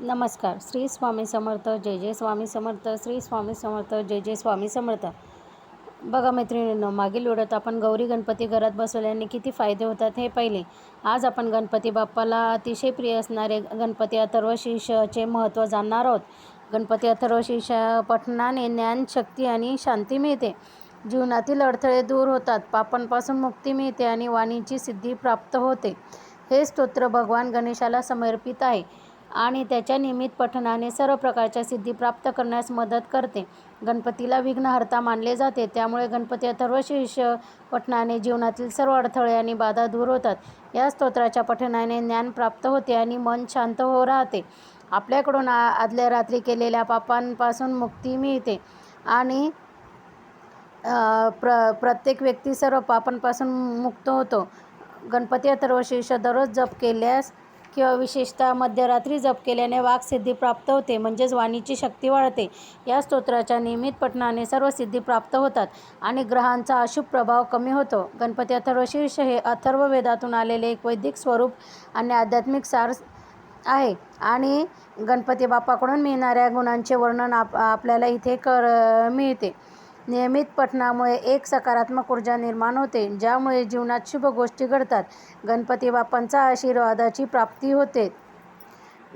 नमस्कार. श्री स्वामी समर्थ जय जय स्वामी समर्थ श्री स्वामी समर्थ जय जय स्वामी समर्थ. बघा मैत्रिणींनो मागील वेळात आपण गौरी गणपती घरात बसवल्याने किती फायदे होतात हे पहिले. आज आपण गणपती बाप्पाला अतिशय प्रिय असणारे गणपती अथर्वशीर्षचे महत्त्व जाणणार आहोत. गणपती अथर्वशीर्ष पठणाने ज्ञान शक्ती आणि शांती मिळते. जीवनातील अडथळे दूर होतात पापांपासून मुक्ती मिळते आणि वाणीची सिद्धी प्राप्त होते. हे स्तोत्र भगवान गणेशाला समर्पित आहे. आणि त्याच्या नियमित पठणाने सर्व प्रकारच्या सिद्धी प्राप्त करण्यास मदत करते. गणपतीला विघ्नहर्ता मानले जाते. त्यामुळे गणपती अथर्वशीर्ष पठणाने जीवनातील सर्व अडथळे आणि बाधा दूर होतात. या स्तोत्राच्या पठणाने ज्ञान प्राप्त होते आणि मन शांत हो राहते. आपल्याकडून आ आदल्या रात्री केलेल्या पापांपासून मुक्ती मिळते. आणि प्र प्रत्येक व्यक्ती सर्व पापांपासून मुक्त होतो. गणपती अथर्वशीर्ष दररोज जप केल्यास किंवा विशेषतः मध्यरात्री जप केल्याने वाक्सिद्धी प्राप्त होते म्हणजेच वाणीची शक्ती वाढते. या स्तोत्राच्या नियमित पठणाने सर्व सिद्धी प्राप्त होतात आणि ग्रहांचा अशुभ प्रभाव कमी होतो. गणपती अथर्वशीर्ष हे अथर्व वेदातून आलेले एक वैदिक स्वरूप आणि आध्यात्मिक सार आहे. आणि गणपती बाप्पाकडून मिळणाऱ्या गुणांचे वर्णन आप आपल्याला इथे कर मिळते. नियमित पठणामुळे एक सकारात्मक ऊर्जा निर्माण होते ज्यामुळे जीवनात शुभ गोष्टी घडतात. गणपती बाप्पांचा आशीर्वादाची प्राप्ती होते.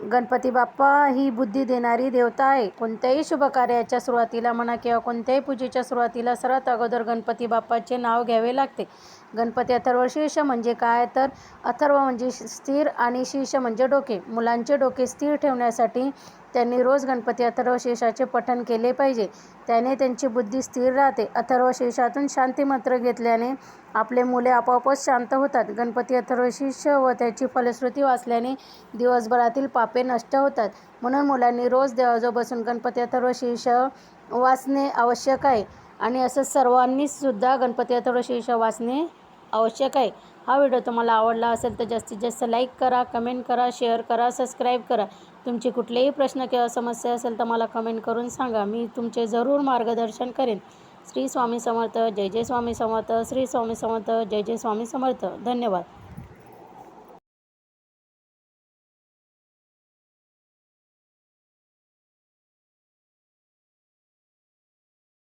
गणपती बाप्पा ही बुद्धी देणारी देवता आहे. कोणत्याही शुभ कार्याच्या सुरुवातीला म्हणा किंवा कोणत्याही पूजेच्या सुरुवातीला सर्वात अगोदर गणपती बाप्पाचे नाव घ्यावे लागते. गणपती अथर्व शीर्ष म्हणजे काय? तर अथर्व म्हणजे स्थिर आणि शीर्ष म्हणजे डोके. मुलांचे डोके स्थिर ठेवण्यासाठी त्यांनी रोज गणपती अथर्वशेषाचे पठण केले पाहिजे. त्याने त्यांची बुद्धी स्थिर राहते. अथर्व शांतीमंत्र घेतल्याने आपले मुले आपोआपच शांत होतात. गणपती अथर्वशीर्ष व त्याची फलश्रुती वाचल्याने दिवसभरातील पापे नष्ट होतात. म्हणून मुलांनी रोज देवाजो बसून गणपती अथर्वशीर्ष वाचणे आवश्यक आहे. आणि असं सर्वांनीसुद्धा गणपती अथर्वशीर्ष वाचणे आवश्यक आहे. हा व्हिडिओ तुम्हाला आवडला असेल तर जास्तीत जास्त लाईक करा कमेंट करा शेअर करा सबस्क्राईब करा. तुमची कुठलेही प्रश्न किंवा समस्या असेल तर मला कमेंट करून सांगा. मी तुमचे जरूर मार्गदर्शन करेन. श्री स्वामी समर्थ. जय जय स्वामी समर्थ. श्री स्वामी समर्थ. जय जय स्वामी समर्थ. धन्यवाद.